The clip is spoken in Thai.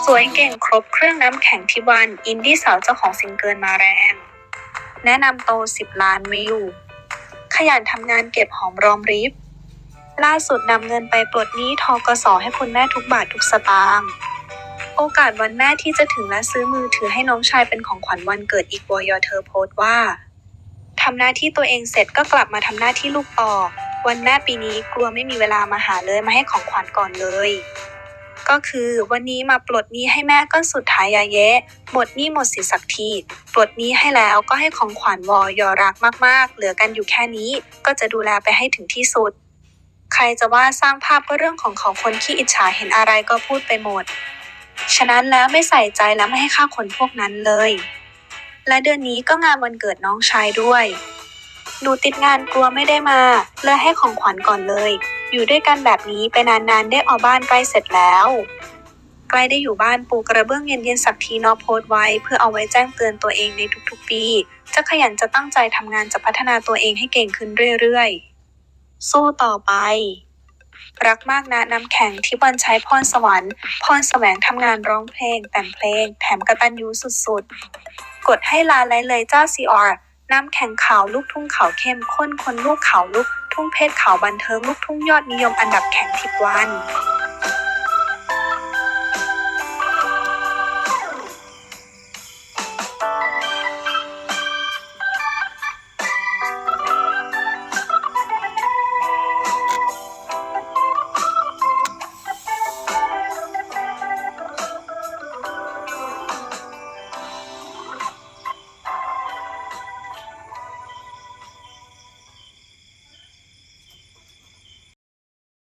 สวยเก่งครบเครื่องน้ำแข็งทิวัน อินดี้สาวเจ้าของซิงเกิลมาแรง แนะนำโต 10 ล้านวิว ขยันทำงานเก็บหอมรอมริบ ล่าสุดนำเงินไปปลดหนี้ทกสให้คุณแม่ทุกบาททุกสตางค์ โอกาสวันแม่ที่จะถึงและซื้อมือถือให้น้องชายเป็นของขวัญวันเกิดอีกวอยเธอโพสต์ว่าทำหน้าที่ตัวเองเสร็จก็กลับมาทำหน้าที่ลูกต่อ วันแม่ปีนี้กลัวไม่มีเวลามาหาเลยมาให้ของขวัญก่อนเลย ก็คือวันนี้มาปลดหนี้ให้แม่ก็สุดท้ายยาเยะหมดหนี้หมดสิสักที ปลดหนี้ให้แล้วก็ให้ของขวัญวอยอรักมากๆ เหลือกันอยู่แค่นี้ ก็จะดูแลไปให้ถึงที่สุด ใครจะว่าสร้างภาพก็เรื่องของเขาคนขี้อิจฉาเห็นอะไรก็พูดไปหมด ฉะนั้นแล้วไม่ใส่ใจและไม่ให้ค่าคนพวกนั้นเลย และเดือนนี้ก็งานวันเกิดน้องชายด้วย หนูติดงานกลัวไม่ได้มาเลยให้ของขวัญก่อนเลย อยู่ด้วยกันแบบนี้ไปนานๆ ได้ออกบ้านใกล้เสร็จแล้ว ใกล้ได้อยู่บ้านปูกระเบื้องเย็นๆสักทีนอโพสไว้ เพื่อเอาไว้แจ้งเตือนตัวเองในทุกๆปี จะขยันจะตั้งใจทำงานจะพัฒนาตัวเองให้เก่งขึ้นเรื่อยๆ สู้ต่อไปรักมากนะน้ำแข็งที่บอลใช้พรสวรรค์ พรแสวงทำงานร้องเพลง แต่งเพลง แถมกระตันยูสุดๆ กดให้ลาไลเลยเจ้าซีอร์ น้ำแข็งขาวลูกทุ่งขาวเข้มข้นคนลูกขาวลูกทุ่งเพศขาวบันเทิงลูกทุ่งยอดนิยมอันดับแข็งทิพวัน